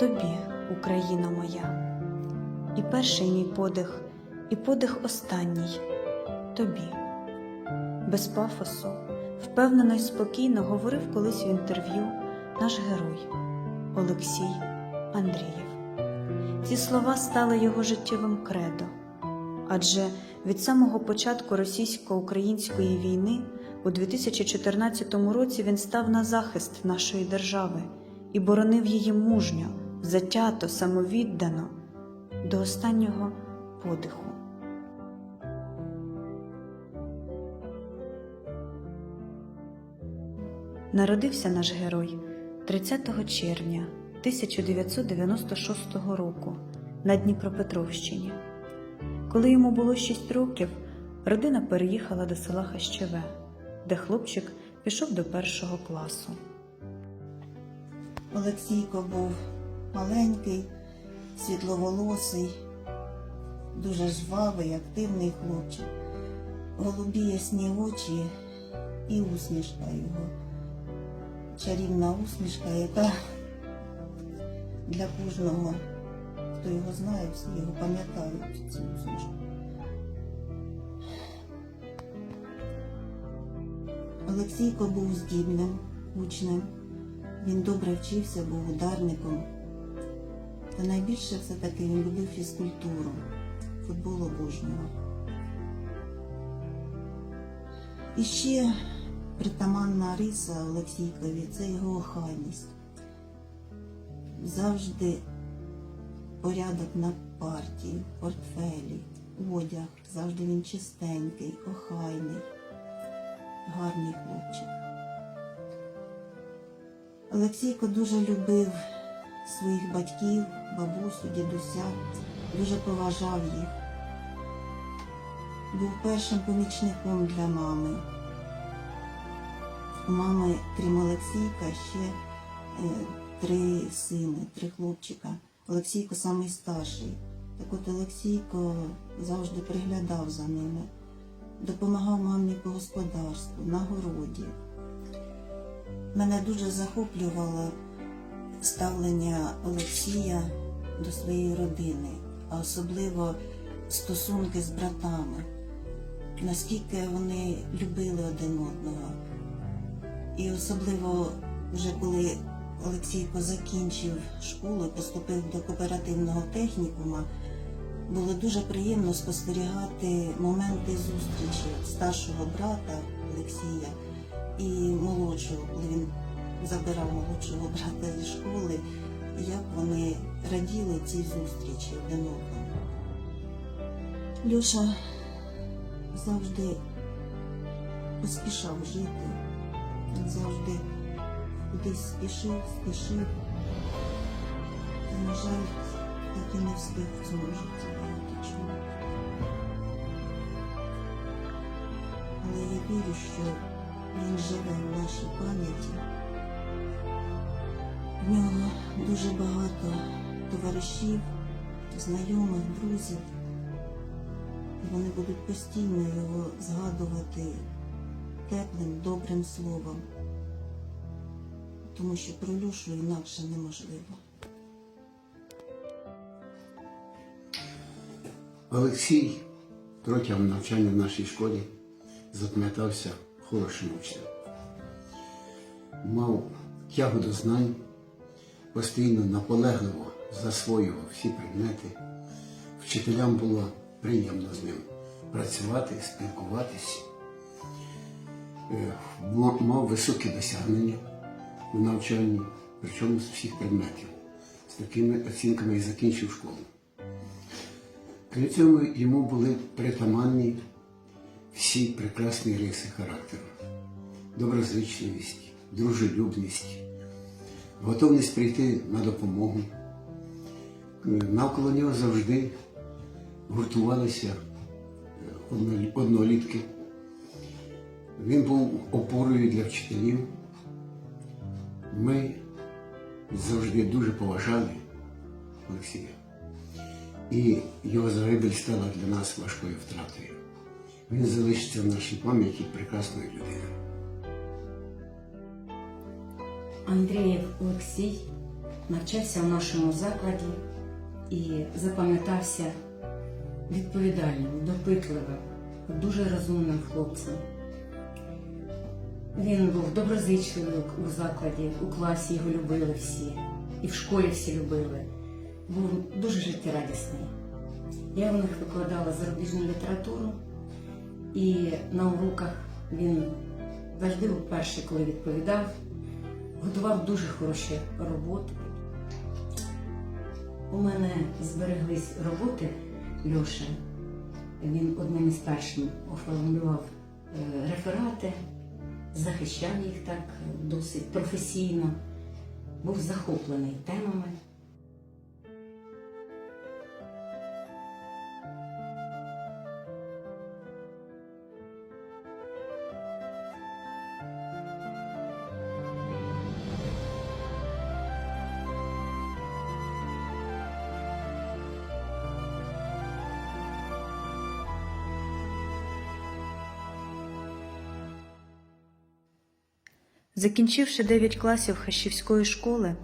тобі, Україна моя. І перший мій подих, і подих останній тобі. Без пафосу, впевнено й спокійно говорив колись в інтерв'ю наш герой Олексій Андрієв. Ці слова стали його життєвим кредо, адже від самого початку російсько-української війни у 2014 році він став на захист нашої держави і боронив її мужньо, затято, самовіддано до останнього подиху. Народився наш герой 30 червня 1996 року на Дніпропетровщині. Коли йому було 6 років, родина переїхала до села Хащеве, де хлопчик пішов до першого класу. Олексійко був маленький, світловолосий, дуже жвавий, активний хлопчик, голубі ясні очі і усмішка його. Чарівна усмішка, яка для кожного, хто його знає, всі його пам'ятають цю усмішку. Олексійко був здібним учнем. Він добре вчився, був ударником. Та найбільше все-таки він любив фізкультуру, футбол обожнював. І ще притаманна риса Олексійкові це його охайність. Завжди порядок на партії, портфелі, одяг, завжди він чистенький, охайний, гарний хлопчик. Олексійко дуже любив своїх батьків, бабусю, дідуся, дуже поважав їх. Був першим помічником для мами. У мами, крім Олексійка, ще е, три сини, три хлопчика. Олексійко самий старший. Так от Олексійко завжди приглядав за ними, допомагав мамі по господарству, на городі. Мене дуже захоплювало ставлення Олексія до своєї родини, а особливо стосунки з братами, наскільки вони любили один одного. І особливо вже коли Олексійко закінчив школу поступив до кооперативного технікума, було дуже приємно спостерігати моменти зустрічі старшого брата Олексія і молодшого, коли він забирав молодшого брата зі школи, як вони раділи цій зустрічі один одному. Льоша завжди поспішав жити, він завжди кудись спішив, спішив. І, на жаль, так і не встиг в цьому житті багато чого. Але я вірю, що він живе в нашій пам'яті. В нього дуже багато товаришів, знайомих, друзів. І вони будуть постійно його згадувати теплим, добрим словом. Тому що про Люшу інакше неможливо. Олексій протягом навчання в нашій школі запам'ятався хорошим учнем. Мав тягу до знань, постійно наполегливо засвоював всі предмети. Вчителям було приємно з ним працювати, спілкуватись. Е, Мав високі досягнення у навчанні, причому з всіх предметів. З такими оцінками і закінчив школу. При цьому йому були притаманні всі прекрасні риси характеру. Доброзичливість, дружелюбність, готовність прийти на допомогу. Е, Навколо нього завжди гуртувалися е, однолітки. Він був опорою для вчителів. Ми завжди дуже поважали Олексія. І його загибель стала для нас важкою втратою. Він залишиться в нашій пам'яті прекрасною людиною. Андрієв Олексій навчався в нашому закладі і запам'ятався відповідальним, допитливим, дуже розумним хлопцем. Він був доброзичливий у закладі, у класі його любили всі, і в школі всі любили. Був дуже життєрадісний. Я в них викладала зарубіжну літературу, і на уроках він завжди був перший, коли відповідав, готував дуже хороші роботи. У мене збереглись роботи Льоша. Він одним із першим оформлював е, реферати, захищав їх так досить професійно, був захоплений темами. Закінчивши 9 класів Хащівської школи,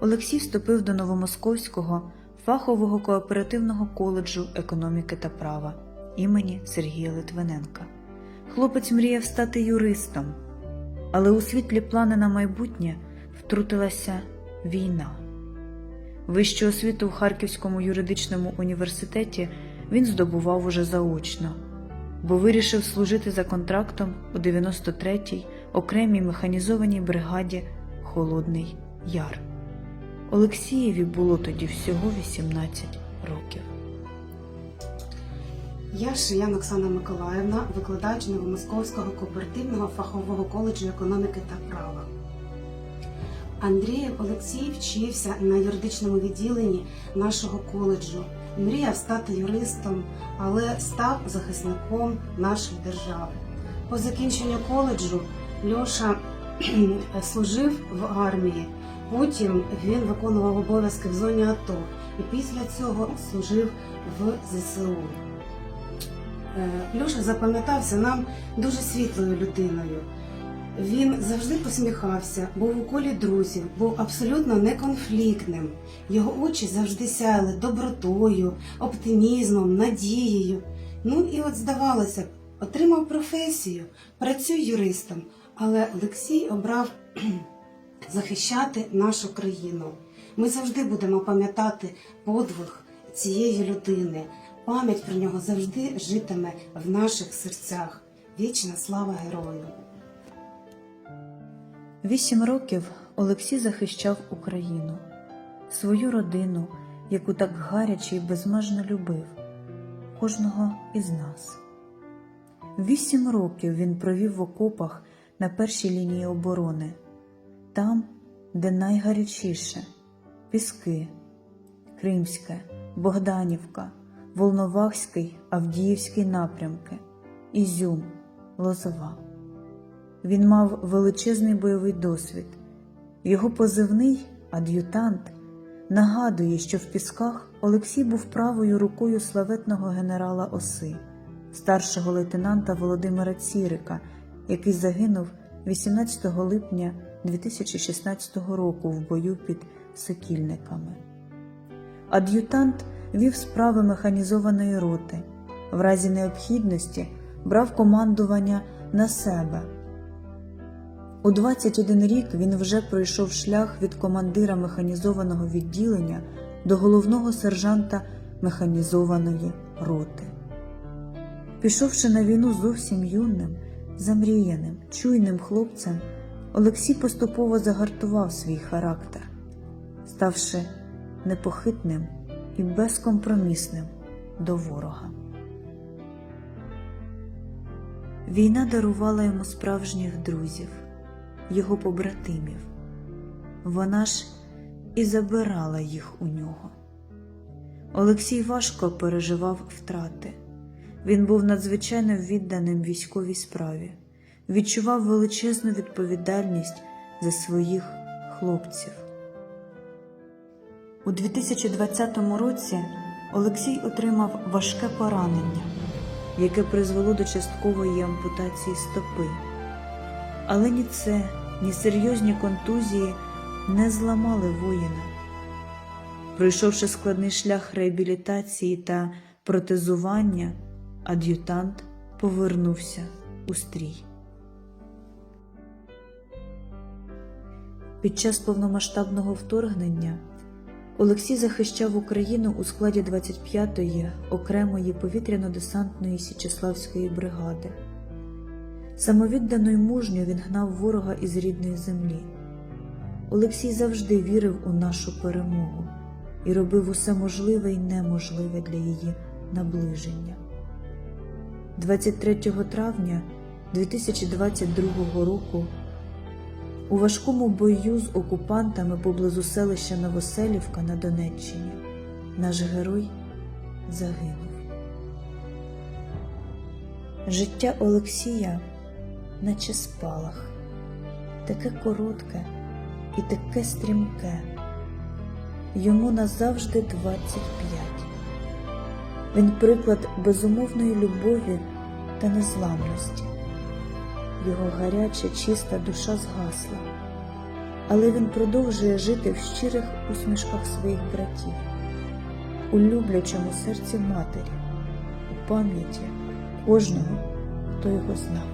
Олексій вступив до Новомосковського фахового кооперативного коледжу економіки та права імені Сергія Литвиненка. Хлопець мріяв стати юристом, але у світлі плани на майбутнє втрутилася війна. Вищу освіту в Харківському юридичному університеті він здобував уже заочно, бо вирішив служити за контрактом у 93-й окремій механізованій бригаді Холодний Яр. Олексієві було тоді всього 18 років. Я Шиян Оксана Миколаївна, викладач Новомосковського кооперативного фахового коледжу економіки та права. Андрій Олексій вчився на юридичному відділенні нашого коледжу. Мріяв стати юристом, але став захисником нашої держави. По закінченню коледжу Льоша служив в армії. Потім він виконував обов'язки в зоні АТО і після цього служив в ЗСУ. Е, Льоша запам'ятався нам дуже світлою людиною. Він завжди посміхався, був у колі друзів, був абсолютно неконфліктним. Його очі завжди сяяли добротою, оптимізмом, надією. Ну і от здавалося б, отримав професію, працює юристом, але Олексій обрав захищати нашу країну. Ми завжди будемо пам'ятати подвиг цієї людини. Пам'ять про нього завжди житиме в наших серцях. Вічна слава герою! Вісім років Олексій захищав Україну, свою родину, яку так гаряче і безмежно любив, кожного із нас. Вісім років він провів в окопах на першій лінії оборони, там, де найгарячіше Піски, Кримське, Богданівка, Волновахський, Авдіївський напрямки, Ізюм, Лозова. Він мав величезний бойовий досвід. Його позивний ад'ютант нагадує, що в Пісках Олексій був правою рукою славетного генерала Оси, старшого лейтенанта Володимира Цірика, який загинув 18 липня 2016 року в бою під Сокільниками. Ад'ютант вів справи механізованої роти, в разі необхідності брав командування на себе. У 21 рік він вже пройшов шлях від командира механізованого відділення до головного сержанта механізованої роти. Пішовши на війну зовсім юним, замріяним, чуйним хлопцем, Олексій поступово загартував свій характер, ставши непохитним і безкомпромісним до ворога. Війна дарувала йому справжніх друзів, його побратимів. Вона ж і забирала їх у нього. Олексій важко переживав втрати. Він був надзвичайно відданим військовій справі, відчував величезну відповідальність за своїх хлопців. У 2020 році Олексій отримав важке поранення, яке призвело до часткової ампутації стопи. Але ні це, ні серйозні контузії не зламали воїна. Пройшовши складний шлях реабілітації та протезування, ад'ютант повернувся у стрій. Під час повномасштабного вторгнення Олексій захищав Україну у складі 25-ї окремої повітряно-десантної Січеславської бригади. Самовіддано й мужньо він гнав ворога із рідної землі. Олексій завжди вірив у нашу перемогу і робив усе можливе і неможливе для її наближення. 23 травня 2022 року у важкому бою з окупантами поблизу селища Новоселівка на Донеччині наш герой загинув. Життя Олексія, наче спалах, таке коротке і таке стрімке. Йому назавжди 25. Він приклад безумовної любові та незламності. Його гаряча, чиста душа згасла, але він продовжує жити в щирих усмішках своїх братів, у люблячому серці матері, у пам'яті кожного, хто його знав.